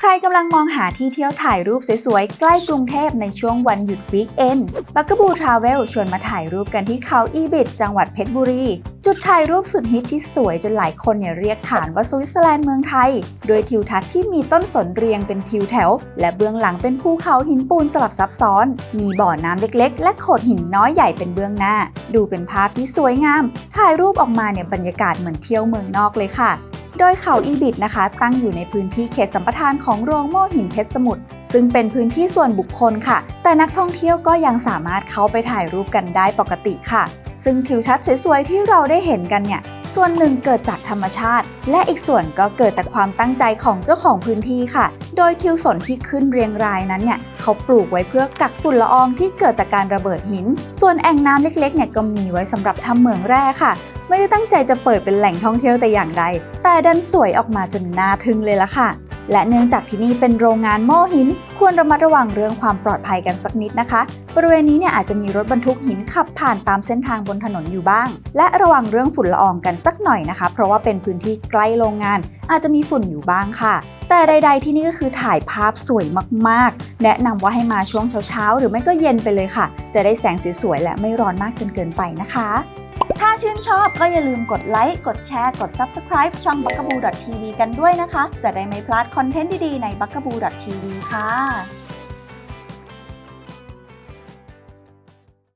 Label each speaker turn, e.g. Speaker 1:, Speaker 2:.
Speaker 1: ใครกำลังมองหาที่เที่ยวถ่ายรูปสวยๆ ใกล้กรุงเทพในช่วงวันหยุดวีคเอนบักกบูทราเวลชวนมาถ่ายรูปกันที่เขาอีบิดจังหวัดเพชรบุรี จุดถ่ายรูปสุดฮิตที่สวยจนหลายคนเนี่ยเรียกขานว่าสวิตเซอร์แลนด์เมืองไทย โดยทิวทัศน์ที่มีต้นสนเรียงเป็นทิวแถว และเบื้องหลังเป็นภูเขาหินปูนสลับซับซ้อน มีบ่อน้ำเล็กๆ และโขดหินน้อยใหญ่เป็นเบื้องหน้า ดูเป็นภาพที่สวยงาม ถ่ายรูปออกมาเนี่ยบรรยากาศเหมือนเที่ยวเมืองนอกเลยค่ะ โดยเขาอีบิดนะคะ ตั้งอยู่ในพื้นที่เขตสัมปทานของโรงโม่หินเพชรสมุทรซึ่งเป็นพื้นที่ส่วนบุคคลค่ะ แต่นักท่องเที่ยวก็ยังสามารถเข้าไปถ่ายรูปกันได้ปกติค่ะ ซึ่งทิวทัศน์สวยๆ ที่เราได้เห็นกันเนี่ยส่วนหนึ่งเกิดจากธรรมชาติ และอีกส่วนก็เกิดจากความตั้งใจของเจ้าของพื้นที่ค่ะ โดยทิวสนที่ขึ้นเรียงรายนั้นเนี่ยเขาปลูกไว้เพื่อกักฝุ่นละอองที่เกิดจากการระเบิดหิน ส่วนแอ่งน้ำเล็กๆเนี่ยก็มีไว้สำหรับทำเหมืองแร่ค่ะ ไม่ได้ตั้งใจจะเปิดเป็นแหล่งท่องเที่ยวแต่อย่างใด แต่ดันสวยออกมาจนน่าทึ่งเลยละค่ะ และเนื่องจากที่นี่เป็นโรงงานโม่หิน ควรระมัดระวังเรื่องความปลอดภัยกันสักนิดนะคะ บริเวณนี้เนี่ยอาจจะมีรถบรรทุกหินขับผ่านตามเส้นทางบนถนนอยู่บ้าง และระวังเรื่องฝุ่นละอองกันสักหน่อยนะคะ เพราะว่าเป็นพื้นที่ใกล้โรงงาน อาจจะมีฝุ่นอยู่บ้างค่ะแต่ใด ๆ ที่นี่ก็คือถ่ายภาพสวยมากๆ แนะนำว่าให้มาช่วงเช้าๆ หรือไม่ก็เย็นไปเลยค่ะ จะได้แสงสวยๆ และไม่ร้อนมากจนเกินไปนะคะ ถ้าชื่นชอบก็อย่าลืมกดไลค์ กดแชร์ กด Subscribe ช่อง b u g a b o o TV กันด้วยนะคะ จะได้ไม่พลาดคอนเทนต์ดีๆใน b u g a b o o TV ค่ะ